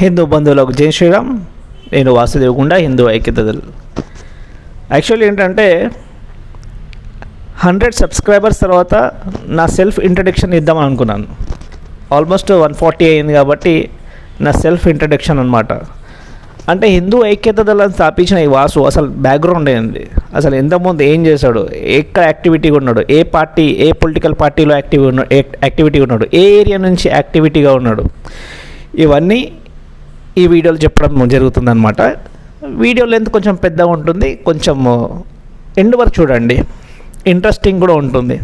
హిందూ బంధువులకు జై శ్రీరామ్. నేను వాసుదేవ్ గుండా హిందూ ఐక్యతలు యాక్చువల్లీ ఏంటంటే హండ్రెడ్ సబ్స్క్రైబర్స్ తర్వాత నా సెల్ఫ్ ఇంట్రడక్షన్ ఇద్దామని అనుకున్నాను. ఆల్మోస్ట్ వన్ ఫార్టీ అయింది కాబట్టి నా సెల్ఫ్ ఇంట్రడక్షన్ అనమాట అంటే హిందూ ఐక్యత దళాన్ని స్థాపించిన ఈ వాసు అసలు బ్యాక్గ్రౌండ్ ఏంది అసలు ఎంతమంది ఏం చేశాడు? ఎక్కడ యాక్టివిటీగా ఉన్నాడు? ఏ పార్టీ ఏ పొలిటికల్ పార్టీలో యాక్టివ్ ఉన్నాడు యాక్టివిటీగా ఉన్నాడు? ఏ ఏరియా నుంచి యాక్టివిటీగా ఉన్నాడు? ఇవన్నీ ఈ వీడియోలు చెప్పడం జరుగుతుందనమాట వీడియో లెంత్ కొంచెం పెద్దగా ఉంటుంది. కొంచెం ఎండ్ వరకు చూడండి. ఇంట్రెస్టింగ్ కూడా ఉంటుంది.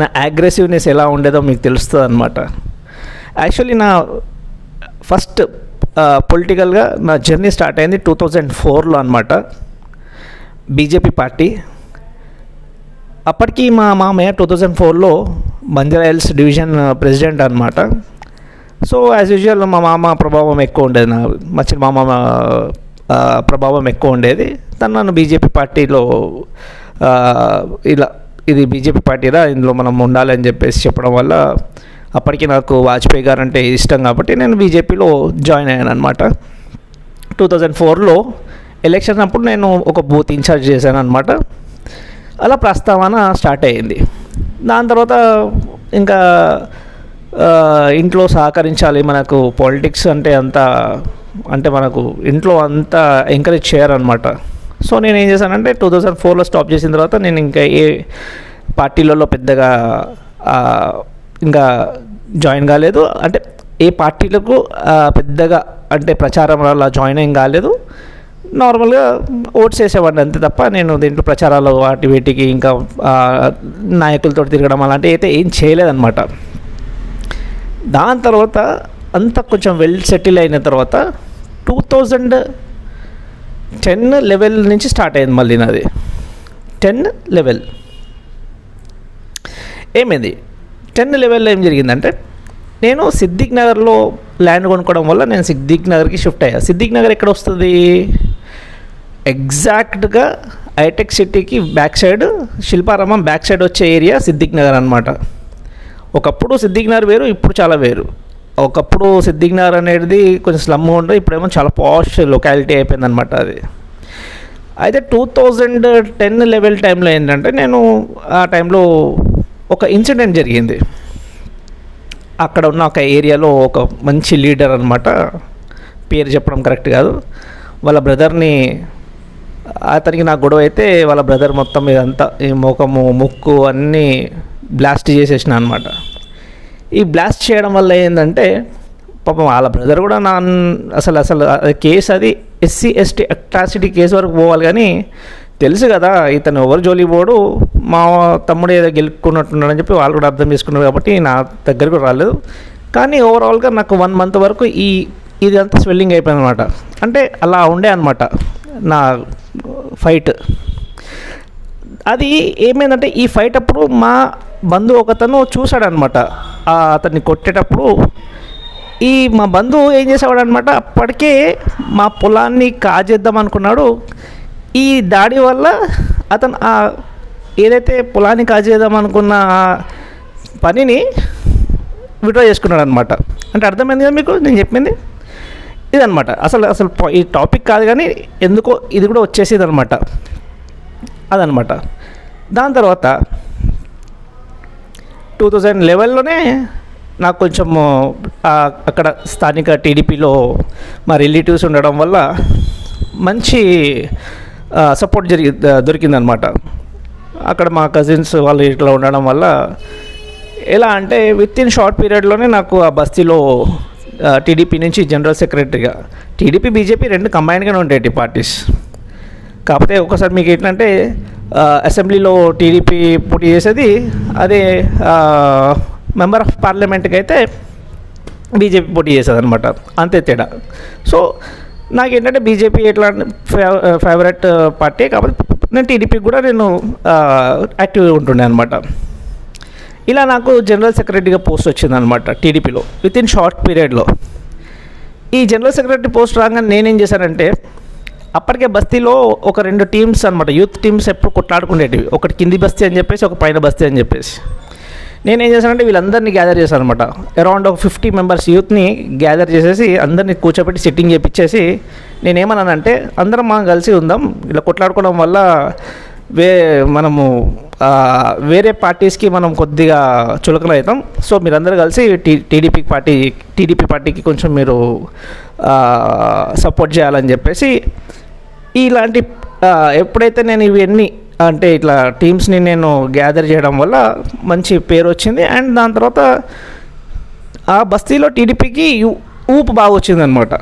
నా అగ్రెసివ్నెస్ ఎలా ఉండేదో మీకు తెలుస్తుంది అనమాట యాక్చువల్లీ నా ఫస్ట్ పొలిటికల్గా నా జర్నీ స్టార్ట్ అయింది టూ థౌజండ్ ఫోర్లో అనమాట బీజేపీ పార్టీ అప్పటికి మా మామయ్య టూ థౌజండ్ ఫోర్లో బంజారా డివిజన్ ప్రెసిడెంట్ అనమాట సో యాజ్ యూజువల్ మా మామ ప్రభావం ఎక్కువ ఉండేది నా మా చిన్న మామ ప్రభావం ఎక్కువ ఉండేది. తను నన్ను బీజేపీ పార్టీలో ఇలా ఇది బీజేపీ పార్టీరా ఇందులో మనం ఉండాలని చెప్పేసి చెప్పడం వల్ల అప్పటికి నాకు వాజ్పేయి గారు అంటే ఇష్టం కాబట్టి నేను బీజేపీలో జాయిన్ అయ్యాను అనమాట టూ థౌజండ్ ఫోర్లో ఎలక్షన్ అప్పుడు నేను ఒక బూత్ ఇన్ఛార్జ్ చేశాను అనమాట అలా ప్రస్తావన స్టార్ట్ అయ్యింది. దాని తర్వాత ఇంకా ఇంట్లో సహకరించాలి మనకు. పాలిటిక్స్ అంటే అంత అంటే మనకు ఇంట్లో అంతా ఎంకరేజ్ చేయరనమాట సో నేను ఏం చేశానంటే టూ థౌజండ్ ఫోర్లో స్టాప్ చేసిన తర్వాత నేను ఇంకా ఏ పార్టీలలో పెద్దగా ఇంకా జాయిన్ కాలేదు. అంటే ఏ పార్టీలకు పెద్దగా అంటే ప్రచారం అలా జాయిన్ ఏం కాలేదు. నార్మల్గా ఓట్స్ వేసేవాడిని అంతే తప్ప నేను దీంట్లో ప్రచారాలు వాటి వీటికి ఇంకా నాయకులతో తిరగడం అలాంటివి అయితే ఏం చేయలేదన్నమాట. దాని తర్వాత అంతా కొంచెం వెల్ సెటిల్ అయిన తర్వాత టూ థౌజండ్ టెన్ లెవెల్ నుంచి స్టార్ట్ అయింది మళ్ళీ నాది. టెన్ లెవెల్ ఏమైంది? టెన్ లెవెల్లో ఏం జరిగిందంటే నేను సిద్దిక్ నగర్లో ల్యాండ్ కొనుక్కోవడం వల్ల నేను సిద్దిక్ నగర్కి షిఫ్ట్ అయ్యా. సిద్దిక్ నగర్ ఎక్కడ వస్తుంది? ఎగ్జాక్ట్గా హైటెక్ సిటీకి back side Shilparamam back side వచ్చే ఏరియా సిద్దిక్ నగర్ అనమాట ఒకప్పుడు సిద్దిగ్నార్ వేరు ఇప్పుడు చాలా వేరు. ఒకప్పుడు సిద్దిగ్నార్ అనేది కొంచెం స్లమ్ ఉండే ఇప్పుడేమో చాలా పాష్ లొకాలిటీ అయిపోయింది అనమాట అది. అయితే టూ థౌజండ్ టెన్ లెవెల్ టైంలో ఏంటంటే నేను ఆ టైంలో ఒక ఇన్సిడెంట్ జరిగింది. అక్కడ ఉన్న ఒక ఏరియాలో ఒక మంచి లీడర్ అనమాట పేరు చెప్పడం కరెక్ట్ కాదు. వాళ్ళ బ్రదర్ని అతనికి నాకు గొడవ అయితే వాళ్ళ బ్రదర్ మొత్తం ఇదంతా ఈ ముఖము ముక్కు అన్నీ బ్లాస్ట్ చేసేసిన అనమాట ఈ బ్లాస్ట్ చేయడం వల్ల ఏంటంటే పాపం వాళ్ళ బ్రదర్ కూడా నా అసలు అసలు కేసు అది ఎస్సీ ఎస్టీ అట్రాసిటీ కేసు వరకు పోవాలి కానీ తెలుసు కదా ఇతను ఎవరు జోలి పోడు మా తమ్ముడు ఏదో గెలుపుకున్నట్టున్నాడని చెప్పి వాళ్ళు కూడా అర్థం చేసుకున్నారు కాబట్టి నా దగ్గరకు రాలేదు. కానీ ఓవరాల్గా నాకు వన్ మంత్ వరకు ఈ ఇది అంతా స్వెల్లింగ్ అయిపోయింది అనమాట అంటే అలా ఉండే అనమాట నా ఫైట్ అది ఏమైందంటే ఈ ఫైట్ అప్పుడు మా బంధువు ఒకతను చూశాడనమాట. అతన్ని కొట్టేటప్పుడు ఈ మా బంధువు ఏం చేసేవాడు అనమాట అప్పటికే మా పొలాన్ని కాజేద్దాం అనుకున్నాడు. ఈ దాడి వల్ల అతను ఆ ఏదైతే పొలాన్ని కాజేద్దాం అనుకున్న ఆ పనిని విడ్రా చేసుకున్నాడు అనమాట అంటే అర్థమైంది కదా మీకు? నేను చెప్పింది? ఇదనమాట. అసలు అసలు ఈ టాపిక్ కాదు కానీ ఎందుకో ఇది కూడా వచ్చేసేది అనమాట అదనమాట. దాని తర్వాత టూ థౌజండ్ లెవెల్లోనే నాకు కొంచెము అక్కడ స్థానిక టీడీపీలో మా రిలేటివ్స్ ఉండడం వల్ల మంచి సపోర్ట్ జరిగి దొరికిందనమాట అక్కడ మా కజిన్స్ వాళ్ళు ఇట్లా ఉండడం వల్ల ఎలా అంటే విత్ ఇన్ షార్ట్ పీరియడ్లోనే నాకు ఆ బస్తీలో టీడీపీ నుంచి జనరల్ సెక్రటరీగా టీడీపీ బీజేపీ రెండు కంబైన్గానే ఉండేటి పార్టీస్ కాకపోతే ఒకసారి మీకు ఏంటంటే అసెంబ్లీలో టీడీపీ పోటీ చేసేది అదే మెంబర్ ఆఫ్ పార్లమెంట్కి అయితే బీజేపీ పోటీ చేసేది అనమాట అంతే తేడా. సో నాకేంటంటే బీజేపీ ఎట్లా ఫేవరెట్ పార్టీ కాబట్టి నేను టీడీపీకి కూడా నేను యాక్టివ్గా ఉంటుండే అనమాట ఇలా నాకు జనరల్ సెక్రటరీగా పోస్ట్ వచ్చిందనమాట టీడీపీలో విత్ ఇన్ షార్ట్ పీరియడ్లో. ఈ జనరల్ సెక్రటరీ పోస్ట్ రాగానే నేనేం చేశానంటే అప్పటికే బస్తీలో ఒక రెండు టీమ్స్ అనమాట యూత్ టీమ్స్ ఎప్పుడు కొట్లాడుకునేటివి. ఒకటి కింది బస్తీ అని చెప్పేసి ఒక పైన బస్తీ అని చెప్పేసి. నేనేం చేశానంటే వీళ్ళందరినీ గ్యాదర్ చేశాను అనమాట అరౌండ్ ఒక ఫిఫ్టీ మెంబర్స్ యూత్ని గ్యాదర్ చేసేసి అందరినీ కూర్చోబెట్టి సిట్టింగ్ చేపించేసి నేనేమన్నానంటే అందరం మనం కలిసి ఉందాం. ఇలా కొట్లాడుకోవడం వల్ల వే మనము వేరే పార్టీస్కి మనం కొద్దిగా చులకన అవుతాం. సో మీరందరూ కలిసి టీ టీడీపీ పార్టీ టీడీపీ పార్టీకి కొంచెం మీరు సపోర్ట్ చేయాలని చెప్పేసి ఇలాంటి ఎప్పుడైతే నేను ఇవన్నీ అంటే ఇట్లా టీమ్స్ని నేను గ్యాదర్ చేయడం వల్ల మంచి పేరు వచ్చింది. అండ్ దాని తర్వాత ఆ బస్తీలో టీడీపీకి ఊపు బాగా వచ్చిందనమాట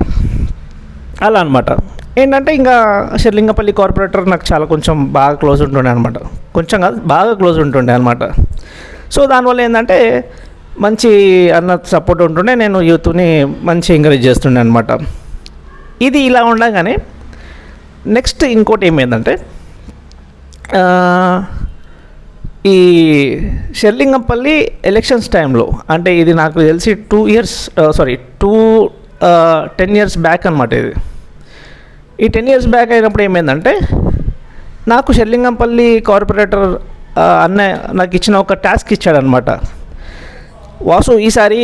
అలా అనమాట ఏంటంటే ఇంకా షెర్లింగపల్లి కార్పొరేటర్ నాకు చాలా కొంచెం బాగా క్లోజ్ ఉంటుండే అనమాట కొంచెం కాదు బాగా క్లోజ్ ఉంటుండే అనమాట సో దానివల్ల ఏంటంటే మంచి అన్న సపోర్ట్ ఉంటుండే. నేను యూత్ని మంచి ఎంకరేజ్ చేస్తుండే అనమాట ఇది ఇలా ఉండగానే నెక్స్ట్ ఇంకోటి ఏమైందంటే ఈ షెర్లింగంపల్లి ఎలక్షన్స్ టైంలో అంటే ఇది నాకు తెలిసి two years sorry two ten years back అనమాట ఇది. ఈ టెన్ ఇయర్స్ బ్యాక్ అయినప్పుడు ఏమైందంటే నాకు షెర్లింగంపల్లి కార్పొరేటర్ అన్న నాకు ఇచ్చిన ఒక టాస్క్ ఇచ్చాడనమాట వాసు ఈసారి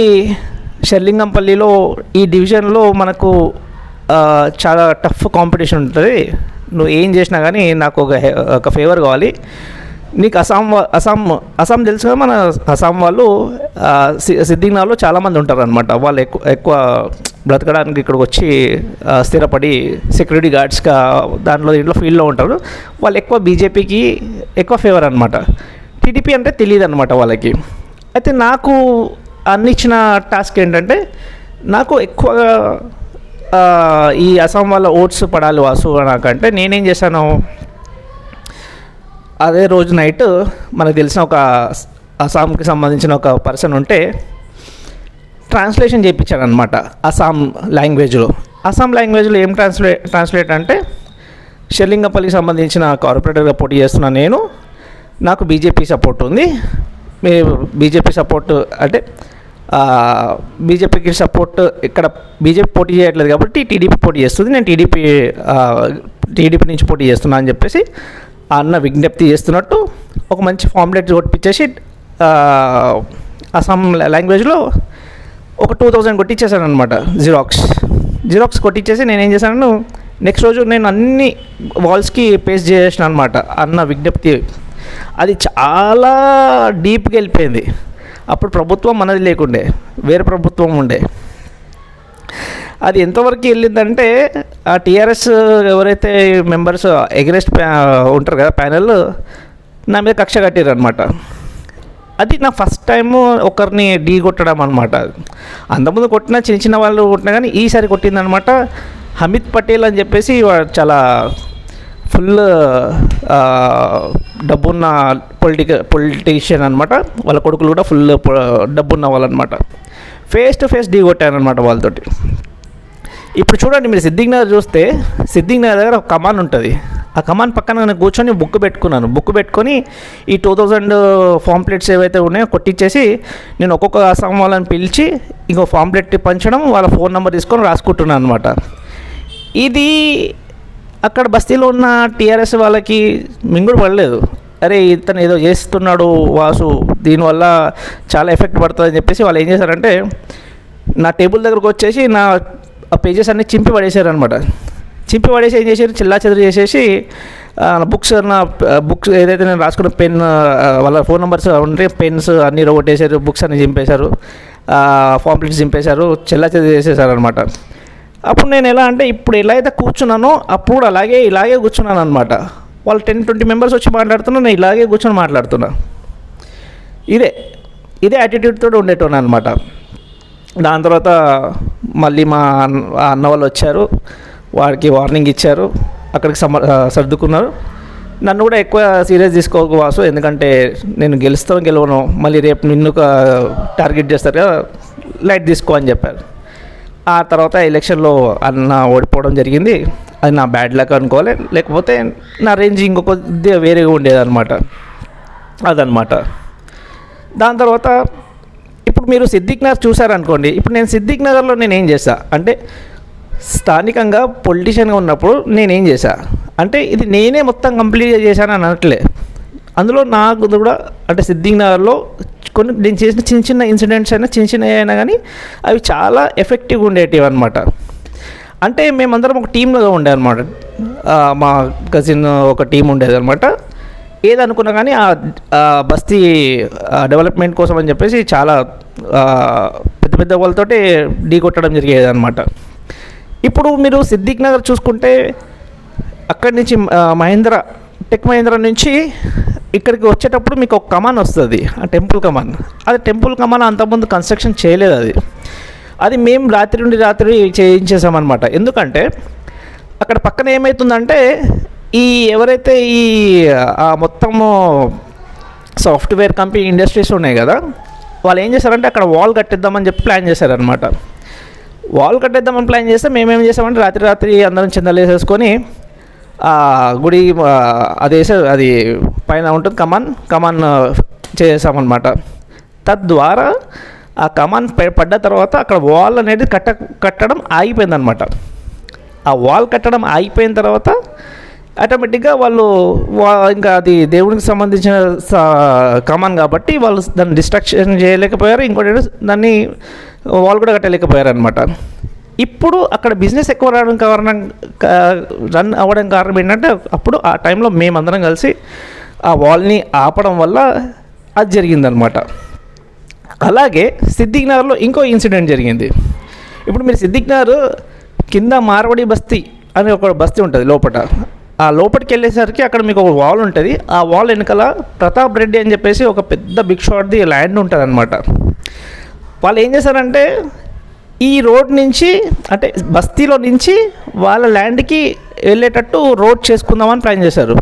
షెర్లింగంపల్లిలో ఈ డివిజన్లో మనకు చాలా టఫ్ కాంపిటీషన్ ఉంటుంది. నువ్వు ఏం చేసినా కానీ నాకు ఒక ఒక ఫేవర్ కావాలి. నీకు అస్సాం వా- అస్సాం అస్సాం తెలుసు కదా మన అస్సాం వాళ్ళు ఆ, సి- చాలామంది ఉంటారు అనమాట వాళ్ళు ఎక్కువ ఎక్కువ బ్రతకడానికి ఇక్కడికి వచ్చి స్థిరపడి సెక్యూరిటీ గార్డ్స్గా దాంట్లో దీంట్లో ఫీల్డ్లో ఉంటారు. వాళ్ళు ఎక్కువ బీజేపీకి ఎక్కువ ఫేవర్ అనమాట టీడీపీ అంటే తెలియదు అనమాట వాళ్ళకి. అయితే నాకు అందించిన టాస్క్ ఏంటంటే నాకు ఎక్కువగా ఈ అస్సాం వాళ్ళ ఓట్స్ పడాలి వాసు నాకంటే నేనేం చేశాను? అదే రోజు నైట్ మనకు తెలిసిన ఒక అస్సాంకి సంబంధించిన ఒక పర్సన్ ఉంటే ట్రాన్స్లేషన్ చేయించాను అనమాట అస్సాం లాంగ్వేజ్లో. అస్సాం లాంగ్వేజ్లో ఏం ట్రాన్స్లే ట్రాన్స్లేట్ అంటే షెల్లింగపల్లికి సంబంధించిన కార్పొరేటర్గా పోటీ చేస్తున్న నేను. నాకు బీజేపీ సపోర్ట్ ఉంది. మీ బీజేపీ సపోర్ట్ అంటే బీజేపీకి సపోర్ట్ ఇక్కడ బీజేపీ పోటీ చేయట్లేదు కాబట్టి టీడీపీ పోటీ చేస్తుంది. నేను టీడీపీ టీడీపీ నుంచి పోటీ చేస్తున్నా అని చెప్పేసి అన్న విజ్ఞప్తి చేస్తున్నట్టు ఒక మంచి ఫార్ములేట్ కొట్టించేసి అస్సాం లాంగ్వేజ్లో ఒక టూ థౌజండ్ కొట్టించేసాను అనమాట జిరాక్స్ జిరాక్స్ కొట్టించేసి నేను ఏం చేశాను నెక్స్ట్ రోజు నేను అన్ని వాల్స్కి పేస్ట్ చేసేసిన అనమాట అన్న విజ్ఞప్తి. అది చాలా డీప్గా వెళ్ళిపోయింది. అప్పుడు ప్రభుత్వం మనది లేకుండే వేరే ప్రభుత్వం ఉండే. అది ఎంతవరకు వెళ్ళిందంటే ఆ టీఆర్ఎస్ ఎవరైతే మెంబర్స్ ఎగరెస్ట్ ఉంటారు కదా ప్యానెల్ నా మీద కక్ష కట్టారు అనమాట అది నా ఫస్ట్ టైం ఒకరిని ఢీ కొట్టడం అనమాట అంతకుముందు కొట్టిన చిన్న చిన్న వాళ్ళు కొట్టినా కానీ ఈసారి కొట్టిందనమాట హమిద్ పటేల్ అని చెప్పేసి చాలా ఫుల్ డబ్బున్న పొలిటికల్ పొలిటీషియన్ అనమాట వాళ్ళ కొడుకులు కూడా ఫుల్ డబ్బున్న వాళ్ళు అనమాట ఫేస్ టు ఫేస్ డీ కొట్టానమాట వాళ్ళతోటి. ఇప్పుడు చూడండి మీరు సిద్దిగ్నగర్ చూస్తే సిద్దిగ్నగర్ దగ్గర ఒక కమాన్ ఉంటుంది. ఆ కమాన్ పక్కన నేను కూర్చొని బుక్ పెట్టుకున్నాను. బుక్ పెట్టుకొని ఈ టూ థౌజండ్ ఫామ్ప్లెట్స్ ఏవైతే ఉన్నాయో కొట్టించేసి నేను ఒక్కొక్క అస్సాం వాళ్ళని పిలిచి ఇంకో ఫామ్ప్లెట్ పంచడం వాళ్ళ ఫోన్ నెంబర్ తీసుకొని రాసుకుంటున్నాను అనమాట ఇది అక్కడ బస్తీలో ఉన్న టీఆర్ఎస్ వాళ్ళకి మింగుడు పడలేదు. అరే ఇతను ఏదో చేస్తున్నాడు వాసు దీనివల్ల చాలా ఎఫెక్ట్ పడుతుంది అని చెప్పేసి వాళ్ళు ఏం చేశారంటే నా టేబుల్ దగ్గరకు వచ్చేసి నా ఆ పేజెస్ అన్ని చింపి పడేశారు అనమాట చింపి పడేసి ఏం చేశారు? చిల్లా చెదరు చేసేసి బుక్స్ నా బుక్స్ ఏదైతే నేను రాసుకున్న పెన్ వాళ్ళ ఫోన్ నెంబర్స్ ఉంటే పెన్స్ అన్నీ కొట్టేశారు బుక్స్ అన్నీ చింపేశారు ఫాంప్లెట్స్ చింపేశారు చెల్లా చెదరు చేసేసారు అనమాట అప్పుడు నేను ఎలా అంటే ఇప్పుడు ఎలా అయితే కూర్చున్నానో అప్పుడు అలాగే ఇలాగే కూర్చున్నాను అనమాట వాళ్ళు టెన్ ట్వంటీ మెంబర్స్ వచ్చి మాట్లాడుతున్నా నేను ఇలాగే కూర్చొని మాట్లాడుతున్నా. ఇదే ఇదే యాటిట్యూడ్తో తోటి అనమాట దాని తర్వాత మళ్ళీ మా అన్న వాళ్ళు వచ్చారు. వాడికి వార్నింగ్ ఇచ్చారు. అక్కడికి సమ సర్దుకున్నారు. నన్ను కూడా ఎక్కువ సీరియస్ తీసుకోకు వాసు ఎందుకంటే నేను గెలుస్తాను గెలవను మళ్ళీ రేపు నిన్ను టార్గెట్ చేస్తారు కదా లైట్ తీసుకో అని చెప్పారు. ఆ తర్వాత ఎలక్షన్లో అన్న ఓడిపోవడం జరిగింది. అది నా బ్యాడ్ లక్ అనుకోవాలి. లేకపోతే నా రేంజ్ ఇంకొక వేరేగా ఉండేదన్నమాట. అదనమాట దాని తర్వాత ఇప్పుడు మీరు సిద్దిక్ నగర్ చూసారనుకోండి. ఇప్పుడు నేను సిద్దిక్ నగర్లో నేను ఏం చేశా? అంటే స్థానికంగా పొలిటీషియన్గా ఉన్నప్పుడు నేనేం చేశా? అంటే ఇది నేనే మొత్తం కంప్లీట్ చేశాను అని అనట్లే. అందులో నాకు కూడా అంటే సిద్దిక్ నగర్లో కొన్ని నేను చేసిన చిన్న చిన్న ఇన్సిడెంట్స్ అయినా చిన్న చిన్న అయినా కానీ అవి చాలా ఎఫెక్టివ్గా ఉండేటివి అనమాట అంటే మేమందరం ఒక టీమ్గా ఉండే అనమాట మా కజిన్ ఒక టీం ఉండేది అనమాట ఏదనుకున్నా కానీ ఆ బస్తీ డెవలప్మెంట్ కోసం అని చెప్పేసి చాలా పెద్ద పెద్ద వాళ్ళతోటి ఢీ కొట్టడం జరిగేది అనమాట ఇప్పుడు మీరు సిద్దిక్ నగర్ చూసుకుంటే అక్కడి నుంచి మహేంద్ర టెక్ మహేంద్ర నుంచి ఇక్కడికి వచ్చేటప్పుడు మీకు ఒక కమాన్ వస్తుంది. ఆ టెంపుల్ కమాన్. అది టెంపుల్ కమాన్ అంతకుముందు కన్స్ట్రక్షన్ చేయలేదు అది. అది మేము రాత్రి నుండి రాత్రి చేయించేసామన్నమాట. ఎందుకంటే అక్కడ పక్కన ఏమవుతుందంటే ఈ ఎవరైతే ఈ మొత్తము సాఫ్ట్వేర్ కంపెనీ ఇండస్ట్రీస్ ఉన్నాయి కదా వాళ్ళు ఏం చేశారంటే అక్కడ వాల్ కట్టిద్దామని చెప్పి ప్లాన్ చేశారనమాట వాల్ కట్టేద్దామని ప్లాన్ చేస్తే మేమేం చేసామంటే రాత్రి రాత్రి అందరం చిందలు వేసేసుకొని గుడి అది వేసే అది పైన ఉంటుంది కమాన్. కమాన్ చేసామన్నమాట. తద్వారా ఆ కమాన్ పై- పడ్డ తర్వాత అక్కడ వాల్ అనేది కట్ట కట్టడం ఆగిపోయిందనమాట ఆ వాల్ కట్టడం ఆగిపోయిన తర్వాత ఆటోమేటిక్గా వాళ్ళు వా ఇంకా అది దేవునికి సంబంధించిన కమాన్ కాబట్టి వాళ్ళు దాన్ని డిస్ట్రక్షన్ చేయలేకపోయారు. ఇంకోటి దాన్ని వాల్ కూడా కట్టలేకపోయారు అనమాట ఇప్పుడు అక్కడ బిజినెస్ ఎక్కువ రావడం కారణం రన్ అవ్వడం కారణం ఏంటంటే అప్పుడు ఆ టైంలో మేమందరం కలిసి ఆ వాల్ని ఆపడం వల్ల అది జరిగిందనమాట అలాగే సిద్దిక్ నగర్లో ఇంకో ఇన్సిడెంట్ జరిగింది. ఇప్పుడు మీరు సిద్దిక్ నగర్ కింద మార్వడి బస్తీ అనే ఒక బస్తీ ఉంటుంది లోపల ఆ లోపలికి వెళ్ళేసరికి అక్కడ మీకు ఒక వాల్ ఉంటుంది. ఆ వాల్ వెనకాల ప్రతాప్ రెడ్డి అని చెప్పేసి ఒక పెద్ద బిగ్ షాట్ది ల్యాండ్ ఉంటుంది అనమాట వాళ్ళు ఏం చేశారంటే ఈ రోడ్ నుంచి అంటే బస్తీలో నుంచి వాళ్ళ ల్యాండ్కి వెళ్ళేటట్టు రోడ్ చేసుకుందామని ప్లాన్ చేశారు.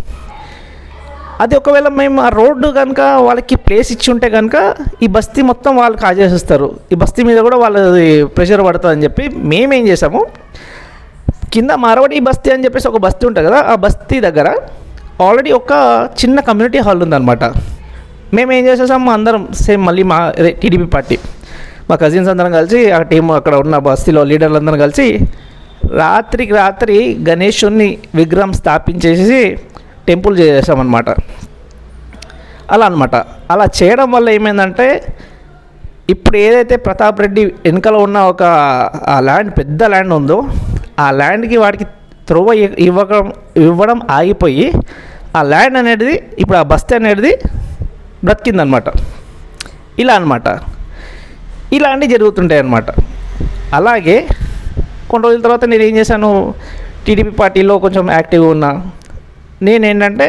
అది ఒకవేళ మేము ఆ రోడ్డు కనుక వాళ్ళకి ప్లేస్ ఇచ్చి ఉంటే కనుక ఈ బస్తీ మొత్తం వాళ్ళు కాజేసేస్తారు. ఈ బస్తీ మీద కూడా వాళ్ళది ప్రెషర్ పడుతుందని చెప్పి మేమేం చేసాము కింద మార్వాడి బస్తీ అని చెప్పేసి ఒక బస్తీ ఉంటుంది కదా ఆ బస్తీ దగ్గర ఆల్రెడీ ఒక చిన్న కమ్యూనిటీ హాల్ ఉందన్నమాట. మేము ఏం చేసేసాము అందరం సేమ్ మళ్ళీ మా టీడీపీ పార్టీ మా కజిన్స్ అందరం కలిసి ఆ టీం అక్కడ ఉన్న బస్తీలో లీడర్లందరం కలిసి రాత్రికి రాత్రి గణేషుని విగ్రహం స్థాపించేసి టెంపుల్ చేసామన్నమాట అలా అనమాట అలా చేయడం వల్ల ఏమైందంటే ఇప్పుడు ఏదైతే ప్రతాప్ రెడ్డి వెనుకలో ఉన్న ఒక ఆ ల్యాండ్ పెద్ద ల్యాండ్ ఉందో ఆ ల్యాండ్కి వాడికి త్రోవ ఇవ్వడం ఇవ్వడం ఆగిపోయి ఆ ల్యాండ్ అనేది ఇప్పుడు ఆ బస్తీ అనేది బ్రతికిందనమాట ఇలా అనమాట ఇలాంటివి జరుగుతుంటాయి అన్నమాట. అలాగే కొన్ని రోజుల తర్వాత నేను ఏం చేశాను టీడీపీ పార్టీలో కొంచెం యాక్టివ్గా ఉన్నా. నేనేంటంటే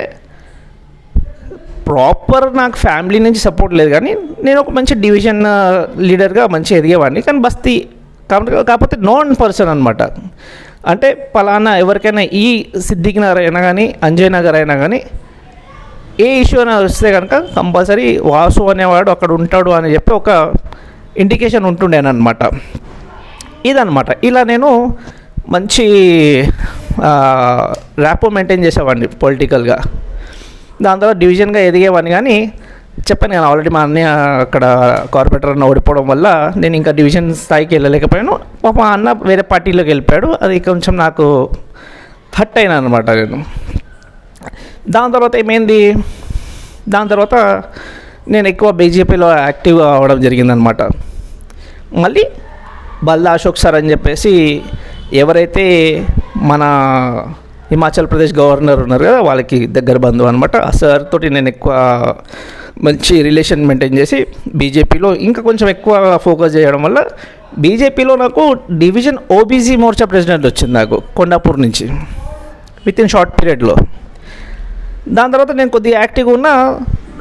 ప్రాపర్ నాకు ఫ్యామిలీ నుంచి సపోర్ట్ లేదు కానీ నేను ఒక మంచి డివిజన్ లీడర్గా మంచి ఎదిగేవాడిని. కానీ బస్తీ కాబట్టి కాకపోతే నోన్ పర్సన్ అనమాట అంటే పలానా ఎవరికైనా ఈ సిద్దిక్ నగర్ అయినా కానీ అంజయ్ నగర్ అయినా కానీ ఏ ఇష్యూ అయినా వస్తే కనుక కంపల్సరీ వాసు అనేవాడు అక్కడ ఉంటాడు అని చెప్పి ఒక ఇండికేషన్ ఉంటుండేనమాట ఇదనమాట ఇలా నేను మంచి ర్యాపో మెయింటైన్ చేసేవాడిని పొలిటికల్గా దాని తర్వాత డివిజన్గా ఎదిగేవాడిని కానీ చెప్పాను నేను ఆల్రెడీ మా అన్నయ్య అక్కడ కార్పొరేటర్ అన్న ఓడిపోవడం వల్ల నేను ఇంకా డివిజన్ స్థాయికి వెళ్ళలేకపోయాను. మా అన్న వేరే పార్టీలోకి వెళ్ళిపోయాడు. అది కొంచెం నాకు హట్ అయినా అనమాట నేను. దాని తర్వాత ఏమైంది? దాని తర్వాత నేను ఎక్కువ బీజేపీలో యాక్టివ్ అవ్వడం జరిగిందనమాట. మళ్ళీ బల్దా అశోక్ సార్ అని చెప్పేసి ఎవరైతే మన హిమాచల్ ప్రదేశ్ గవర్నర్ ఉన్నారు కదా వాళ్ళకి దగ్గర బంధువు అనమాట. ఆ సార్ తోటి నేను ఎక్కువ మంచి రిలేషన్ మెయింటైన్ చేసి బీజేపీలో ఇంకా కొంచెం ఎక్కువ ఫోకస్ చేయడం వల్ల బీజేపీలో నాకు డివిజన్ ఓబీసీ మోర్చా ప్రెసిడెంట్ వచ్చింది నాకు కొండాపూర్ నుంచి విత్ ఇన్ షార్ట్ పీరియడ్లో దాని తర్వాత నేను కొద్దిగా యాక్టివ్గా ఉన్నా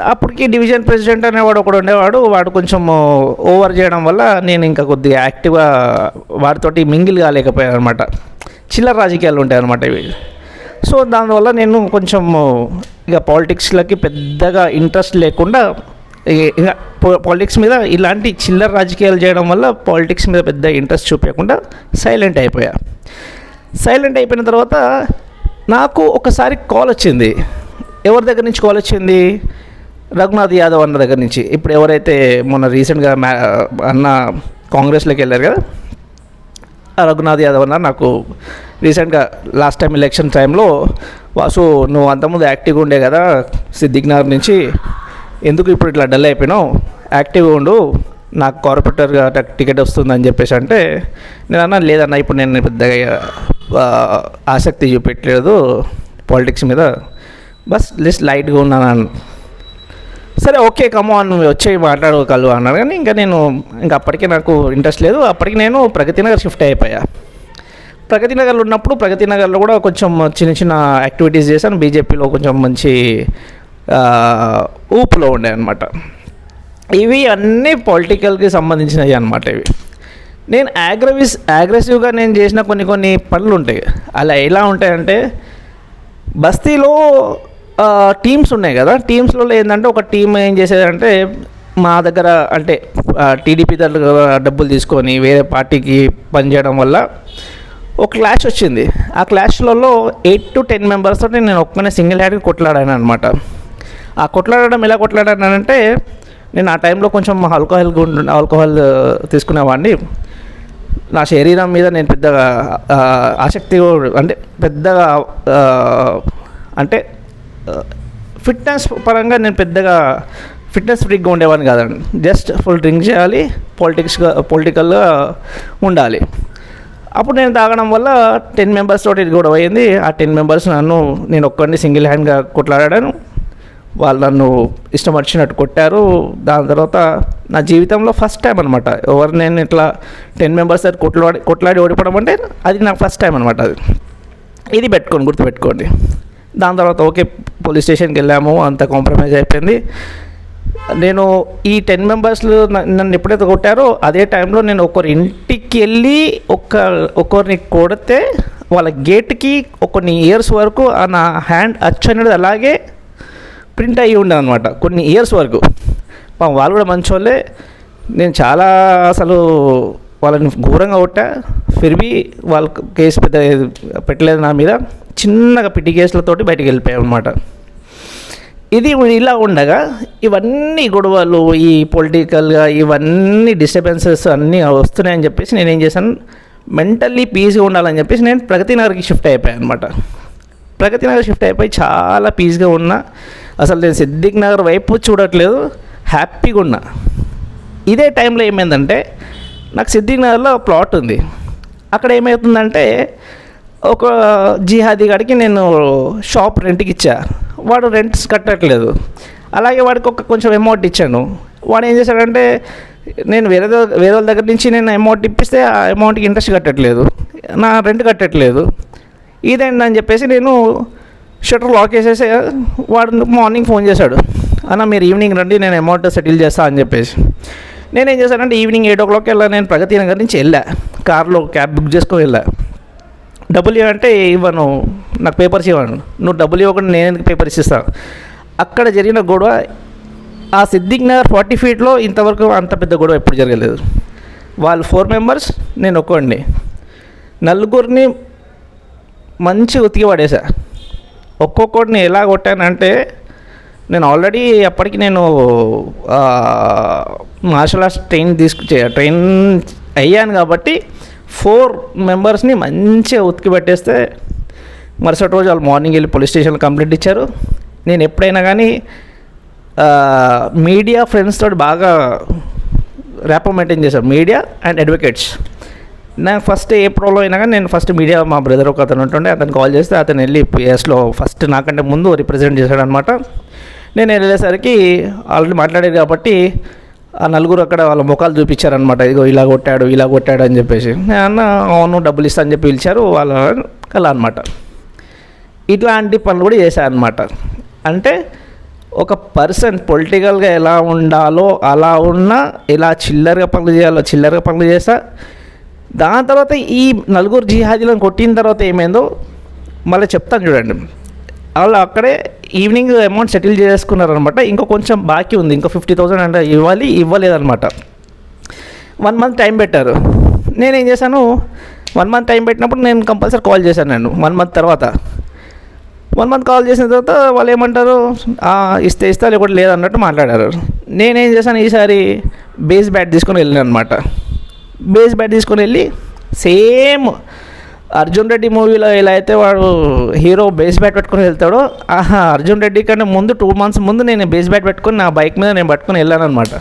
అప్పటికి డివిజన్ ప్రెసిడెంట్ అనేవాడు ఒకడు ఉండేవాడు. వాడు కొంచెం ఓవర్ చేయడం వల్ల నేను ఇంకా కొద్దిగా యాక్టివ్గా వాడితోటి మింగిల్ కాలేకపోయాను అనమాట చిల్లర రాజకీయాలు ఉంటాయి అనమాట ఇవి. సో దానివల్ల నేను కొంచెం ఇక పాలిటిక్స్లకి పెద్దగా ఇంట్రెస్ట్ లేకుండా ఇక పాలిటిక్స్ మీద ఇలాంటి చిల్లర రాజకీయాలు చేయడం వల్ల పాలిటిక్స్ మీద పెద్ద ఇంట్రెస్ట్ చూపించకుండా సైలెంట్ అయిపోయా. సైలెంట్ అయిపోయిన తర్వాత నాకు ఒకసారి కాల్ వచ్చింది. ఎవరి దగ్గర నుంచి కాల్ వచ్చింది? రఘునాథ్ యాదవ్ అన్న దగ్గర నుంచి ఇప్పుడు ఎవరైతే మొన్న రీసెంట్గా మ్యా అన్న కాంగ్రెస్లోకి వెళ్ళారు కదా ఆ రఘునాథ్ యాదవ్ అన్న నాకు రీసెంట్గా లాస్ట్ టైం ఎలక్షన్ టైంలో వాసు నువ్వు అంతకుముందు యాక్టివ్గా ఉండే కదా సిద్దిక్నగర్ నుంచి ఎందుకు ఇప్పుడు ఇట్లా డల్ అయిపోయినావు యాక్టివ్గా ఉండు నాకు కార్పొరేటర్గా టికెట్ వస్తుందని చెప్పేసి అంటే నేను అన్నా లేదన్నా ఇప్పుడు నేను పెద్దగా ఆసక్తి చూపెట్టలేదు పాలిటిక్స్ మీద బస్ లిస్ట్ లైట్గా ఉన్నాను అన్న. సరే ఓకే కమాన్ నువ్వు వచ్చి మాట్లాడగలవు అన్నారు. కానీ ఇంకా నేను ఇంకా అప్పటికే నాకు ఇంట్రెస్ట్ లేదు. అప్పటికి నేను ప్రగతి నగర్ షిఫ్ట్ అయిపోయా. ప్రగతి నగర్లో ఉన్నప్పుడు ప్రగతి నగర్లో కూడా కొంచెం చిన్న చిన్న యాక్టివిటీస్ చేశాను. బీజేపీలో కొంచెం మంచి ఊపులో ఉండే అనమాట ఇవి అన్నీ పొలిటికల్కి సంబంధించినవి అనమాట ఇవి. నేను యాగ్రవిస్ అగ్రెసివ్గా నేను చేసిన కొన్ని కొన్ని పనులు ఉంటాయి. అలా ఎలా ఉంటాయంటే బస్తీలో టీమ్స్ ఉన్నాయి కదా. టీమ్స్లో ఏంటంటే ఒక టీం ఏం చేసేదంటే మా దగ్గర అంటే టీడీపీ దగ్గర డబ్బులు తీసుకొని వేరే పార్టీకి పనిచేయడం వల్ల ఒక క్లాష్ వచ్చింది. ఆ క్లాష్లలో ఎయిట్ టు టెన్ మెంబర్స్ తోటి నేను ఒక్కనే సింగిల్ హ్యాండ్గా కొట్లాడాను అనమాట ఆ కొట్లాడడం ఎలా కొట్లాడానంటే నేను ఆ టైంలో కొంచెం ఆల్కహాల్ ఆల్కహాల్ తీసుకునేవాడిని. నా శరీరం మీద నేను పెద్దగా ఆసక్తి అంటే పెద్దగా అంటే ఫిట్నెస్ పరంగా నేను పెద్దగా ఫిట్నెస్ ఫ్రీక్గా ఉండేవాడిని కాదండి. జస్ట్ ఫుల్ డ్రింక్ చేయాలి పొలిటిక్స్గా పొలిటికల్గా ఉండాలి. అప్పుడు నేను తాగడం వల్ల టెన్ మెంబర్స్ తోటి ఇది కూడా అయింది. ఆ టెన్ మెంబర్స్ నన్ను నేను ఒక్కడిని సింగిల్ హ్యాండ్గా కొట్లాడాను. వాళ్ళు నన్ను ఇష్టం వచ్చినట్టు కొట్టారు. దాని తర్వాత నా జీవితంలో ఫస్ట్ టైం అనమాట ఎవరు నేను ఇట్లా టెన్ మెంబర్స్ దగ్గర కొట్లాడి కొట్లాడి ఓడిపోవడం అంటే అది నాకు ఫస్ట్ టైం అనమాట అది. ఇది పెట్టుకోండి గుర్తుపెట్టుకోండి. దాని తర్వాత ఓకే పోలీస్ స్టేషన్కి వెళ్ళాము అంత కాంప్రమైజ్ అయిపోయింది. నేను ఈ టెన్ మెంబర్స్లు నన్ను ఎప్పుడైతే కొట్టారో అదే టైంలో నేను ఒకరి ఇంటికి వెళ్ళి ఒక ఒకరిని కొడితే వాళ్ళ గేట్కి కొన్ని ఇయర్స్ వరకు ఆ నా హ్యాండ్ అచ్చు అనేది అలాగే ప్రింట్ అయ్యి ఉండే అనమాట కొన్ని ఇయర్స్ వరకు. వాళ్ళు కూడా మంచోళ్ళే. నేను చాలా అసలు వాళ్ళని ఘోరంగా కొట్టా. ఫిర్బీ వాళ్ళకి కేసు పెద్ద పెట్టలేదు నా మీద. చిన్నగా పిటికేసులతోటి బయటికి వెళ్ళిపోయాం అనమాట ఇది ఇలా ఉండగా ఇవన్నీ గొడవలు ఈ పొలిటికల్గా ఇవన్నీ డిస్టర్బెన్సెస్ అన్నీ వస్తున్నాయని చెప్పేసి నేను ఏం చేశాను మెంటల్లీ పీస్గా ఉండాలని చెప్పేసి నేను ప్రగతి నగర్కి షిఫ్ట్ అయిపోయాను అనమాట ప్రగతి నగర్ షిఫ్ట్ అయిపోయి చాలా పీస్గా ఉన్నా అసలు నేను సిద్దిక్ నగర్ వైపు చూడట్లేదు హ్యాపీగా ఉన్నా. ఇదే టైంలో ఏమైందంటే నాకు సిద్దిక్ నగర్లో ప్లాట్ ఉంది. అక్కడ ఏమవుతుందంటే ఒక జిహాదీ గాడికి నేను షాప్ రెంట్కి ఇచ్చా. వాడు రెంట్స్ కట్టట్లేదు. అలాగే వాడికి ఒక కొంచెం అమౌంట్ ఇచ్చాను. వాడు ఏం చేశాడంటే నేను వేరే వేరే వాళ్ళ దగ్గర నుంచి నేను అమౌంట్ ఇప్పిస్తే ఆ అమౌంట్కి ఇంట్రెస్ట్ కట్టట్లేదు. నా రెంట్ కట్టట్లేదు. ఇదేంటని చెప్పేసి నేను షటర్ లాక్ వేసేసి వాడు మార్నింగ్ ఫోన్ చేశాడు. అన్న మీరు ఈవినింగ్ రండి నేను అమౌంట్ సెటిల్ చేస్తా అని చెప్పేసి. నేనేం చేశానంటే ఈవినింగ్ ఎయిట్ ఓ క్లాక్ వెళ్ళా. నేను ప్రగతి నగర్ నుంచి వెళ్ళా. కార్లో క్యాబ్ బుక్ చేసుకొని వెళ్ళా. డబ్బులు ఇవ్వంటే ఇవ్వను. నాకు పేపర్స్ ఇవ్వను. నువ్వు డబ్బులు ఇవ్వకుండా నేను ఎందుకు పేపర్స్ ఇస్తాను అక్కడ జరిగిన గొడవ ఆ సిద్దిక్ నగర్ ఫార్టీ ఫీట్లో ఇంతవరకు అంత పెద్ద గొడవ ఎప్పుడు జరగలేదు. వాళ్ళు ఫోర్ మెంబర్స్ నేను ఒక్కండి నలుగురిని మంచి ఉతికి పడేసా. ఒక్కొక్కటిని ఎలా కొట్టానంటే నేను ఆల్రెడీ అప్పటికి నేను మార్షల్ ఆర్ట్స్ ట్రైన్ తీసుకు ట్రైన్ అయ్యాను కాబట్టి ఫోర్ మెంబర్స్ని మంచిగా ఉతికి పెట్టేస్తే మరుసటి రోజు వాళ్ళు మార్నింగ్ వెళ్ళి పోలీస్ స్టేషన్లో కంప్లైంట్ ఇచ్చారు. నేను ఎప్పుడైనా కానీ మీడియా ఫ్రెండ్స్ తోటి బాగా ర్యాపో మెయింటైన్ చేశాను మీడియా అండ్ అడ్వకేట్స్. నాకు ఫస్ట్ ఏ ప్రాబ్లం అయినా కానీ నేను ఫస్ట్ మీడియా మా బ్రదర్ ఒక అతను ఉంటుండే అతను కాల్ చేస్తే అతను వెళ్ళి పిఎస్లో ఫస్ట్ నాకంటే ముందు రిప్రజెంట్ చేశాడనమాట నేను వెళ్ళేసరికి ఆల్రెడీ మాట్లాడేది కాబట్టి ఆ నలుగురు అక్కడ వాళ్ళ ముఖాలు చూపించారనమాట ఇదిగో ఇలా కొట్టాడు ఇలా కొట్టాడు అని చెప్పేసి. అన్న అవును డబ్బులు ఇస్తా అని చెప్పి పిలిచారు. వాళ్ళ అలా అనమాట ఇట్లాంటి పనులు కూడా చేశాను అనమాట అంటే ఒక పర్సన్ పొలిటికల్గా ఎలా ఉండాలో అలా ఉన్నా ఎలా చిల్లరగా పనులు చేయాలో చిల్లరగా పనులు చేస్తా. దాని తర్వాత ఈ నలుగురు జిహాదీలను కొట్టిన తర్వాత ఏమైందో మళ్ళీ చెప్తాను చూడండి. వాళ్ళు అక్కడే ఈవినింగ్ అమౌంట్ సెటిల్ చేసుకున్నారనమాట. ఇంకా కొంచెం బాకీ ఉంది. ఇంకా ఫిఫ్టీ థౌసండ్ అంటే ఇవ్వాలి ఇవ్వలేదన్నమాట వన్ మంత్ టైం పెట్టారు. నేనేం చేశాను? వన్ మంత్ టైం పెట్టినప్పుడు నేను కంపల్సరీ కాల్ చేశాను నేను వన్ మంత్ తర్వాత. వన్ మంత్ కాల్ చేసిన తర్వాత వాళ్ళు ఏమంటారు? ఇస్తే ఇస్తా లేకపోతే లేదన్నట్టు మాట్లాడారు. నేనేం చేశాను? ఈసారి బేస్ బ్యాట్ తీసుకొని వెళ్ళాను అనమాట. బేస్ బ్యాట్ తీసుకొని వెళ్ళి సేమ్ అర్జున్ రెడ్డి మూవీలో ఎలా అయితే వాడు హీరో బేస్ బ్యాట్ పెట్టుకుని వెళ్తాడో ఆహా అర్జున్ రెడ్డి కంటే ముందు టూ మంత్స్ ముందు నేను బేస్ బ్యాట్ పెట్టుకుని నా బైక్ మీద నేను పట్టుకుని వెళ్ళాను అనమాట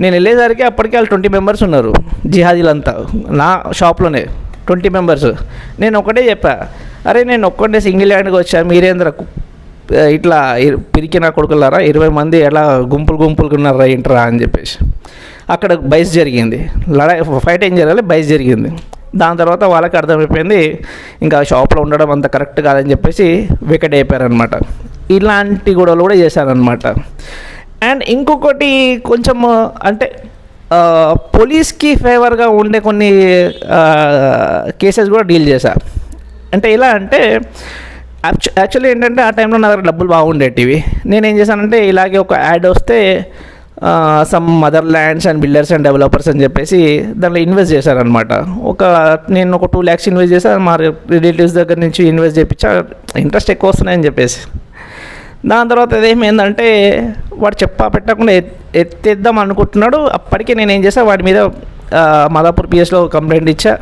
నేను వెళ్ళేసరికి అప్పటికే వాళ్ళు ట్వంటీ మెంబర్స్ ఉన్నారు జిహాదీలంతా నా షాప్లోనే ట్వంటీ మెంబర్స్ నేను ఒకటే చెప్పా అరే నేను ఒక్కటే సింగిల్ హ్యాండ్గా వచ్చా మీరేంద్ర ఇట్లా ఇ- పిరికిన కొడుకులారా ఇరవై మంది ఎలా గుంపులు గుంపులు ఉన్నారా ఏంట్రా అని చెప్పేసి. అక్కడ బైస్ జరిగింది లడాయి ఫైట్ ఏం జరగాలి బైస్ జరిగింది. దాని తర్వాత వాళ్ళకి అర్థమైపోయింది ఇంకా షాప్లో ఉండడం అంత కరెక్ట్ కాదని చెప్పేసి వికెట్ అయిపోయారనమాట ఇలాంటి గొడవలు కూడా చేశారనమాట అండ్ ఇంకొకటి కొంచెం అంటే పోలీస్కి ఫేవర్గా ఉండే కొన్ని కేసెస్ కూడా డీల్ చేశా. అంటే ఎలా అంటే యాక్చు- యాక్చువల్లీ ఏంటంటే ఆ టైంలో నా దగ్గర డబ్బులు బాగుండేటివి. నేనేం చేశానంటే ఇలాగే ఒక యాడ్ వస్తే some mother lands and builders and developers అని చెప్పేసి దాంట్లో ఇన్వెస్ట్ చేశారనమాట ఒక నేను ఒక టూ ల్యాక్స్ ఇన్వెస్ట్ చేశాను మా రిలేటివ్స్ దగ్గర నుంచి ఇన్వెస్ట్ చేయించా ఇంట్రెస్ట్ ఎక్కువ వస్తున్నాయని చెప్పేసి. దాని తర్వాత అదేమైందంటే వాడు చెప్పా పెట్టకుండా ఎత్- ఎత్తేద్దాం అనుకుంటున్నాడు. అప్పటికే నేను ఏం చేశాను వాడి మీద మదాపూర్ మాదాపూర్ పిఎస్లో కంప్లైంట్ ఇచ్చా.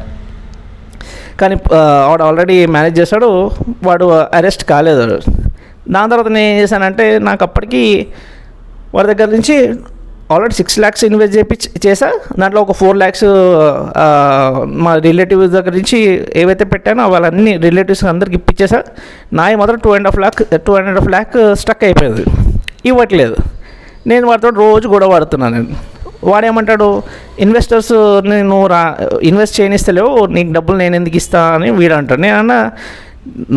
కానీ వాడు ఆల్రెడీ మేనేజ్ చేశాడు వాడు అరెస్ట్ కాలేదు. దాని తర్వాత నేను ఏం చేశానంటే నాకు అప్పటికి వారి దగ్గర నుంచి ఆల్రెడీ సిక్స్ ల్యాక్స్ ఇన్వెస్ట్ చేపి చేసా. దాంట్లో ఒక ఫోర్ ల్యాక్స్ మా రిలేటివ్స్ దగ్గర నుంచి ఏవైతే పెట్టానో వాళ్ళన్ని రిలేటివ్స్ అందరికి ఇప్పించేసా నాయి మాత్రం two and half lakh two and half lakh stuck అయిపోయింది. ఇవ్వట్లేదు. నేను వాటితో రోజు గొడవ పడుతున్నాను నేను. వాడేమంటాడు ఇన్వెస్టర్స్ నేను రా ఇన్వెస్ట్ చేయనిస్తలేవు నీకు డబ్బులు నేను ఎందుకు ఇస్తా అని వీడు అంటాడు నేను అన్నా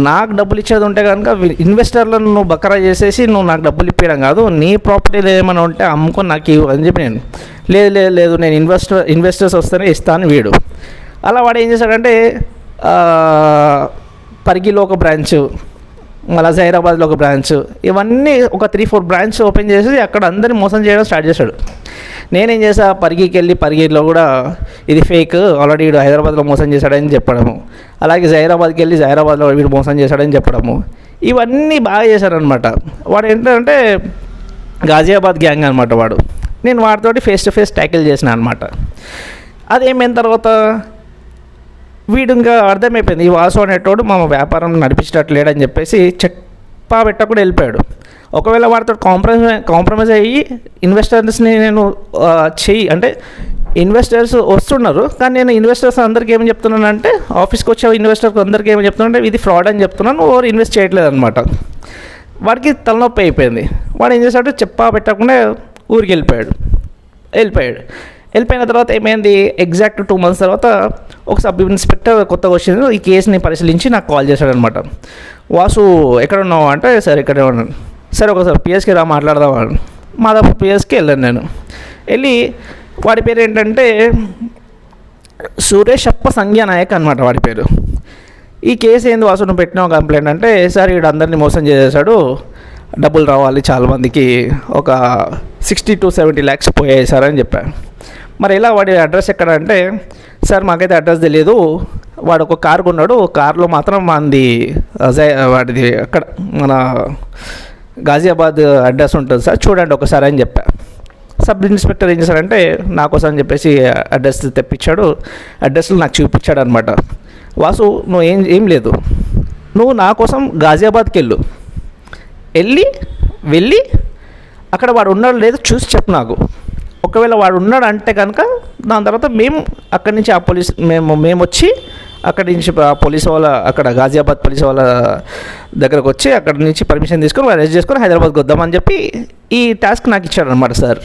నాకు డబ్బులు ఇచ్చేది ఉంటే కనుక ఇన్వెస్టర్లను నువ్వు బకరా చేసేసి నువ్వు నాకు డబ్బులు ఇప్పించడం కాదు నీ ప్రాపర్టీలు ఏమైనా ఉంటే అమ్ముకొని నాకు ఇవ్వు అని చెప్పి నేను. లేదు లేదు లేదు నేను ఇన్వెస్టర్ ఇన్వెస్టర్స్ వస్తేనే ఇస్తాను వీడు. అలా వాడు ఏం చేశాడంటే పరిగిలో ఒక బ్రాంచ్ మళ్ళీ హైదరాబాద్లో ఒక బ్రాంచ్ ఇవన్నీ ఒక త్రీ ఫోర్ బ్రాంచ్ ఓపెన్ చేసి అక్కడ అందరిని మోసం చేయడం స్టార్ట్ చేశాడు. నేనేం చేసా పరిగికి వెళ్ళి పరిగిలో కూడా ఇది ఫేక్. ఆల్రెడీ వీడు హైదరాబాద్లో మోసం చేశాడని చెప్పడము. అలాగే హైదరాబాద్కి వెళ్ళి హైదరాబాద్లో వీడు మోసం చేశాడని చెప్పడము. ఇవన్నీ బాగా చేశారనమాట వాడు ఏంటంటే గాజియాబాద్ గ్యాంగ్ అనమాట వాడు. నేను వాడితోటి ఫేస్ టు ఫేస్ ట్యాకిల్ చేసిన అనమాట అదేమైన తర్వాత వీడు ఇంకా అర్థమైపోయింది. ఈ వాసు అనేటోడు మా వ్యాపారం నడిపించేటట్టు చెప్పేసి చెప్పా పెట్టకుండా వెళ్ళిపోయాడు. ఒకవేళ వాడితో కాంప్రమైజ్ కాంప్రమైజ్ అయ్యి ఇన్వెస్టర్స్ని నేను చెయ్యి. అంటే ఇన్వెస్టర్స్ వస్తున్నారు కానీ నేను ఇన్వెస్టర్స్ అందరికీ ఏమని చెప్తున్నానంటే ఆఫీస్కి వచ్చే ఇన్వెస్టర్స్ అందరికీ ఏమని చెప్తున్నానంటే ఇది ఫ్రాడ్ అని చెప్తున్నాను ఓవర్ ఇన్వెస్ట్ చేయట్లేదు అనమాట వాడికి తలనొప్పి అయిపోయింది. వాడు ఏం చేశాడు? చెప్పా పెట్టకుండా ఊరికి వెళ్ళిపోయాడు. వెళ్ళిపోయాడు. వెళ్ళిపోయిన తర్వాత ఏమైంది? ఎగ్జాక్ట్ టూ మంత్స్ తర్వాత ఒక సబ్ ఇన్స్పెక్టర్ కొత్తగా వచ్చింది. ఈ కేసుని పరిశీలించి నాకు కాల్ చేశాడనమాట వాసు ఎక్కడ ఉన్నావు? అంటే సరే ఇక్కడే ఉన్నాను. సరే ఒకసారి పిఎస్కే రా మాట్లాడదాం మా తప్ప పిఎస్కే వెళ్ళాను నేను. వెళ్ళి వాడి పేరు ఏంటంటే సురేషప్ప సంజ్ఞా అనమాట వాడి పేరు. ఈ కేసు ఏంది వాసును పెట్టిన కంప్లైంట్ అంటే సార్ వీడు అందరినీ మోసం చేసేసాడు. డబ్బులు రావాలి చాలామందికి ఒక సిక్స్టీ టు సెవెంటీ ల్యాక్స్ పోయాయి సార్ అని చెప్పాను మరి ఎలా వాడి అడ్రస్ ఎక్కడ అంటే సార్ మాకైతే అడ్రస్ తెలియదు వాడు ఒక కారు కొన్నాడు కార్లో మాత్రం మనది వాడిది అక్కడ మన గాజియాబాద్ అడ్రస్ ఉంటుంది సార్ చూడండి ఒకసారి అని చెప్పా. సబ్ ఇన్స్పెక్టర్ ఏం చేశారంటే నా కోసం అని చెప్పేసి అడ్రస్ తెప్పించాడు. అడ్రస్లు నాకు చూపించాడు అనమాట వాసు నువ్వు ఏం ఏం లేదు. నువ్వు నా కోసం గాజియాబాద్కి వెళ్ళు. వెళ్ళి వెళ్ళి అక్కడ వాడు ఉన్నాడు లేదో చూసి చెప్పు నాకు. ఒకవేళ వాడు ఉన్నాడు అంటే కనుక దాని తర్వాత మేము అక్కడి నుంచి ఆ పోలీస్ మేము మేము వచ్చి అక్కడి నుంచి పోలీస్ వాళ్ళ అక్కడ గాజియాబాద్ పోలీస్ వాళ్ళ దగ్గరకు వచ్చి అక్కడి నుంచి పర్మిషన్ తీసుకొని అరెస్ట్ చేసుకొని హైదరాబాద్కి వద్దామని చెప్పి ఈ టాస్క్ నాకు ఇచ్చాడు అనమాట సార్.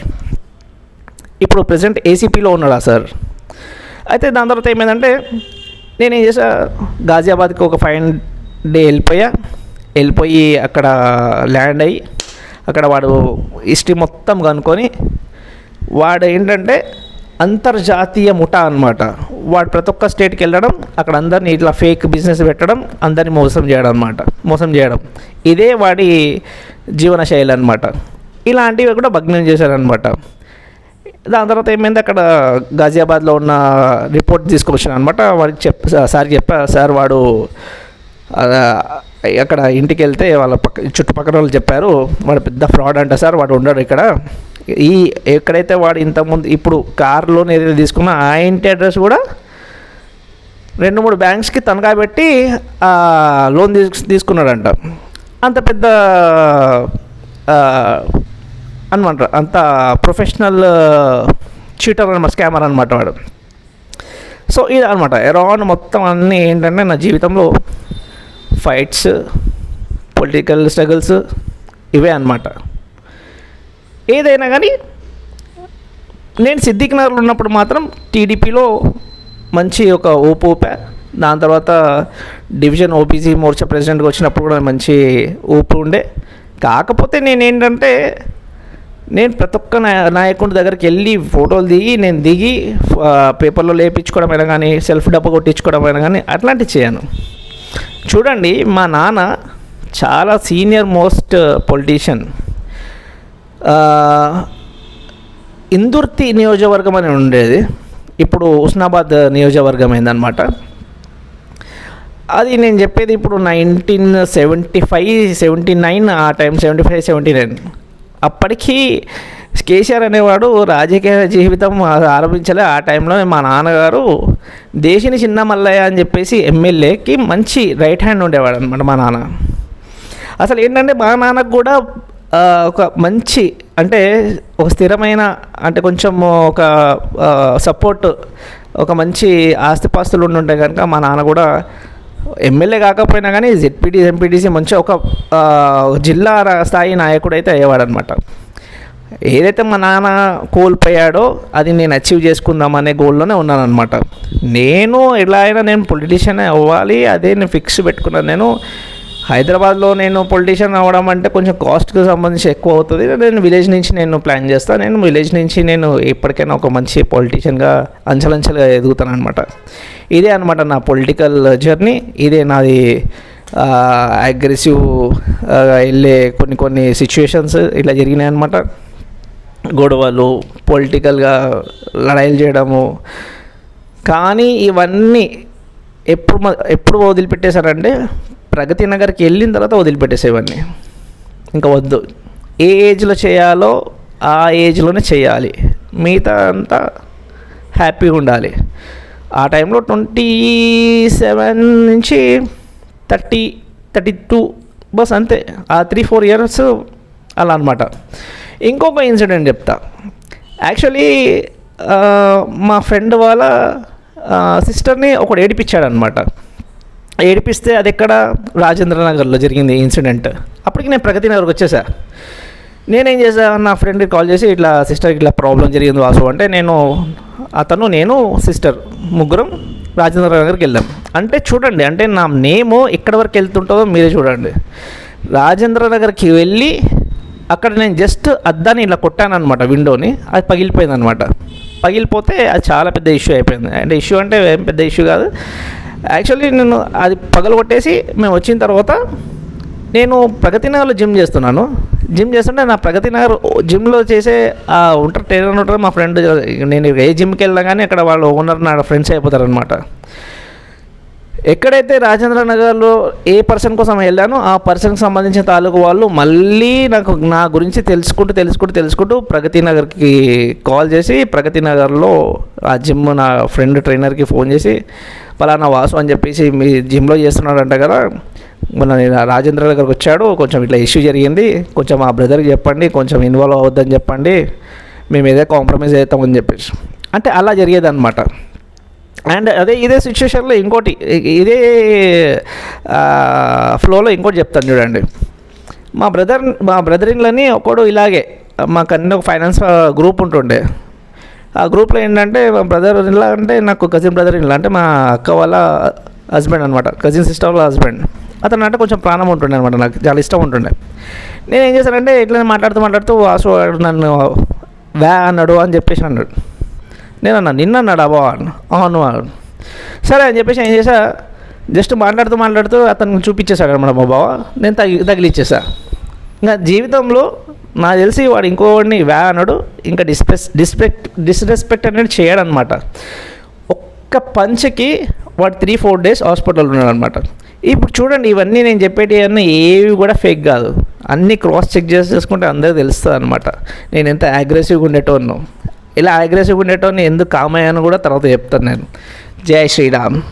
ఇప్పుడు ప్రజెంట్ ఏసీపీలో ఉన్నాడా సార్? అయితే దాని తర్వాత ఏమైందంటే నేనేం చేసా గాజియాబాద్కి ఒక ఫైవ్ డే వెళ్ళిపోయా. వెళ్ళిపోయి అక్కడ ల్యాండ్ అయ్యి అక్కడ వాడు హిస్టరీ మొత్తం కనుక్కొని వాడు ఏంటంటే అంతర్జాతీయ ముఠా అనమాట వాడు ప్రతి ఒక్క స్టేట్కి వెళ్ళడం అక్కడ అందరిని ఇట్లా ఫేక్ బిజినెస్ పెట్టడం అందరిని మోసం చేయడం అనమాట మోసం చేయడం. ఇదే వాడి జీవన శైలి అనమాట ఇలాంటివి కూడా భగ్నం చేశారనమాట దాని తర్వాత ఏమైంది? అక్కడ గాజియాబాద్లో ఉన్న రిపోర్ట్ తీసుకొచ్చాను అనమాట వాడికి చెప్ సార్ చెప్పా సార్ వాడు అక్కడ ఇంటికి వెళ్తే వాళ్ళ పక్క చుట్టుపక్కల వాళ్ళు చెప్పారు వాడు పెద్ద ఫ్రాడ్ అంట సార్ వాడు ఉండడు ఇక్కడ. ఈ ఎక్కడైతే వాడు ఇంతకుముందు ఇప్పుడు కార్లోనే ఏదైతే తీసుకున్నా ఆ ఇంటి అడ్రస్ కూడా రెండు మూడు బ్యాంక్స్కి తనఖా పెట్టి లోన్ తీసు తీసుకున్నాడంట. అంత పెద్ద అనమాట అంత ప్రొఫెషనల్ చీటర్ అనమాట స్కామర్ అనమాట వాడు. సో ఇది అనమాట అరౌండ్ మొత్తం అన్నీ ఏంటంటే నా జీవితంలో ఫైట్స్ పొలిటికల్ స్ట్రగుల్స్ ఇవే అనమాట ఏదైనా కానీ నేను సిద్దికినగర్లో ఉన్నప్పుడు మాత్రం టీడీపీలో మంచి ఒక ఊపు దాని తర్వాత డివిజన్ ఓబీసీ మోర్చా ప్రెసిడెంట్గా వచ్చినప్పుడు కూడా మంచి ఊపు ఉండే. కాకపోతే నేను ఏంటంటే నేను ప్రతి ఒక్క నాయకుడి దగ్గరికి వెళ్ళి ఫోటోలు దిగి నేను దిగి పేపర్లో లేపించుకోవడం అయినా కానీ సెల్ఫ్ డబ్బా కొట్టించుకోవడం అయినా కానీ అట్లాంటివి చేయను. చూడండి మా నాన్న చాలా సీనియర్ మోస్ట్ పొలిటీషియన్. ఇందుర్తి నియోజకవర్గం అని ఉండేది. ఇప్పుడు హుస్నాబాద్ నియోజకవర్గం అయిందనమాట అది నేను చెప్పేది ఇప్పుడు nineteen seventy five seventy nine ఆ time seventy five seventy nine. అప్పటికి కేసీఆర్ అనేవాడు రాజకీయ జీవితం ఆరంభించలే. ఆ టైంలో మా నాన్నగారు దేశిని చిన్న మల్లయ్య అని చెప్పేసి ఎమ్మెల్యేకి మంచి రైట్ హ్యాండ్ ఉండేవాడు అనమాట మా నాన్న. అసలు ఏంటంటే మా నాన్నకు కూడా ఒక మంచి అంటే ఒక స్థిరమైన అంటే కొంచెం ఒక సపోర్ట్ ఒక మంచి ఆస్తిపాస్తులు ఉండుంటే కనుక మా నాన్న కూడా ఎమ్మెల్యే కాకపోయినా కానీ జెడ్పీటీ ఎంపీటీసీ మంచి ఒక జిల్లా స్థాయి నాయకుడు అయితే అయ్యేవాడనమాట ఏదైతే మా నాన్న కోల్పోయాడో అది నేను అచీవ్ చేసుకుందాం అనే గోల్లోనే ఉన్నానమాట నేను ఎలా అయినా నేను పొలిటీషియన్ అవ్వాలి అదే నేను ఫిక్స్ పెట్టుకున్నాను. నేను హైదరాబాద్లో నేను పొలిటీషియన్ అవ్వడం అంటే కొంచెం కాస్ట్కి సంబంధించి ఎక్కువ అవుతుంది. నేను విలేజ్ నుంచి నేను ప్లాన్ చేస్తాను నేను విలేజ్ నుంచి నేను ఎప్పటికైనా ఒక మంచి పొలిటీషియన్గా అంచలంచెలుగా ఎదుగుతాను అనమాట ఇదే అనమాట నా పొలిటికల్ జర్నీ ఇదే నాది అగ్రెసివ్ వెళ్ళే కొన్ని కొన్ని సిచ్యువేషన్స్ ఇట్లా జరిగినాయి అనమాట గొడవలు పొలిటికల్గా లడాయిలు చేయడము. కానీ ఇవన్నీ ఎప్పుడు ఎప్పుడు వదిలిపెట్టేశారంటే ప్రగతి నగర్కి వెళ్ళిన తర్వాత వదిలిపెట్టేసేవన్నీ ఇంకా వద్దు. ఏ ఏజ్లో చేయాలో ఆ ఏజ్లోనే చేయాలి. మిగతా అంతా హ్యాపీగా ఉండాలి. ఆ టైంలో ట్వంటీ సెవెన్ నుంచి థర్టీ థర్టీ టూ బస్ అంతే. ఆ త్రీ ఫోర్ ఇయర్స్ అలా అనమాట ఇంకొక ఇన్సిడెంట్ చెప్తా. యాక్చువల్లీ మా ఫ్రెండ్ వాళ్ళ సిస్టర్ని ఒకడు ఏడిపించాడనమాట ఏడిపిస్తే అది ఎక్కడ? రాజేంద్ర నగర్లో జరిగింది ఇన్సిడెంట్. అప్పటికి నేను ప్రగతి నగర్కి వచ్చేసా. నేనేం చేశా? నా ఫ్రెండ్కి కాల్ చేసి ఇట్లా సిస్టర్ ఇట్లా ప్రాబ్లం జరిగింది వాసు అంటే నేను అతను నేను సిస్టర్ ముగ్గురం రాజేంద్ర నగర్కి వెళ్ళాం. అంటే చూడండి అంటే నా నేము ఎక్కడి వరకు వెళ్తుంటుందో మీరే చూడండి. రాజేంద్ర నగర్కి వెళ్ళి అక్కడ నేను జస్ట్ అద్దాన్ని ఇలా కొట్టాను అనమాట విండోని. అది పగిలిపోయింది అనమాట పగిలిపోతే అది చాలా పెద్ద ఇష్యూ అయిపోయింది. అంటే ఇష్యూ అంటే ఏం పెద్ద ఇష్యూ కాదు. యాక్చువల్లీ నేను అది పగలగొట్టేసి మేము వచ్చిన తర్వాత నేను ప్రగతి నగర్లో జిమ్ చేస్తున్నాను. జిమ్ చేస్తుంటే నా ప్రగతి నగర్ జిమ్లో చేసే ఆ ఉంటారు ట్రైనర్ ఉంటారు మా ఫ్రెండ్ నేను ఏ జిమ్కి వెళ్ళినా కానీ అక్కడ వాళ్ళు ఓనర్ నా ఫ్రెండ్స్ అయిపోతారు అనమాట ఎక్కడైతే రాజేంద్ర నగర్లో ఏ పర్సన్ కోసం వెళ్ళానో ఆ పర్సన్కి సంబంధించిన తాలూకు వాళ్ళు మళ్ళీ నాకు నా గురించి తెలుసుకుంటూ తెలుసుకుంటూ తెలుసుకుంటూ ప్రగతి నగర్కి కాల్ చేసి ప్రగతి నగర్లో ఆ జిమ్ నా ఫ్రెండ్ ట్రైనర్కి ఫోన్ చేసి పలానా వాసు అని చెప్పేసి మీ జిమ్లో చేస్తున్నాడంట కదా. మన నేను రాజేంద్ర దగ్గరకు వచ్చాడు కొంచెం ఇట్లా ఇష్యూ జరిగింది. కొంచెం ఆ బ్రదర్కి చెప్పండి కొంచెం ఇన్వాల్వ్ అవ్వద్దని చెప్పండి. మేము ఏదో కాంప్రమైజ్ అవుతామని చెప్పేసి. అంటే అలా జరిగేదన్నమాట. అనమాట అండ్ అదే ఇదే సిచ్యువేషన్లో ఇంకోటి ఇదే ఫ్లోలో ఇంకోటి చెప్తాను చూడండి. మా బ్రదర్ మా బ్రదర్ ఇన్లని ఒకడు ఇలాగే మాకు అన్ని ఒక ఫైనాన్స్ గ్రూప్ ఉంటుండే. ఆ గ్రూప్లో ఏంటంటే మా బ్రదర్ ఇన్లా అంటే నాకు కజిన్ బ్రదర్ ఇన్లా అంటే మా అక్క వాళ్ళ హస్బెండ్ అనమాట కజిన్ సిస్టర్ వాళ్ళ హస్బెండ్ అతను అంటే కొంచెం ప్రాణం ఉంటుండే అనమాట నాకు చాలా ఇష్టం ఉంటుండే. నేను ఏం చేశానంటే ఇట్లా మాట్లాడుతూ మాట్లాడుతూ వాసు నన్ను వ్యా అన్నాడు అని చెప్పేసి అన్నాడు. నేను అన్నా నిన్న అన్నాడు అబ్బా అవును అవును. సరే అని చెప్పేసి ఏం చేశా. జస్ట్ మాట్లాడుతూ మాట్లాడుతూ అతను చూపించేశాడు అనమాట మా బావ. నేను తగి తగిలిచ్చేసా ఇంకా జీవితంలో నాకు తెలిసి వాడు ఇంకోవాడిని వ్యా అన్నాడు ఇంకా డిస్పెస్ డిస్పెక్ట్ డిస్రెస్పెక్ట్ అనేది చేయడనమాట ఒక్క పంచకి వాడు త్రీ ఫోర్ డేస్ హాస్పిటల్ ఉన్నాడు అనమాట ఇప్పుడు చూడండి ఇవన్నీ నేను చెప్పేటి అన్నీ ఏవి కూడా ఫేక్ కాదు. అన్నీ క్రాస్ చెక్ చేసి చేసుకుంటే అందరికీ తెలుస్తుంది అనమాట నేను ఎంత అగ్రెసివ్గా ఉండేటోను ఇలా అగ్రెసివ్ ఉండేటోని ఎందుకు కామయ్యాను కూడా తర్వాత చెప్తాను నేను. జై శ్రీరామ్.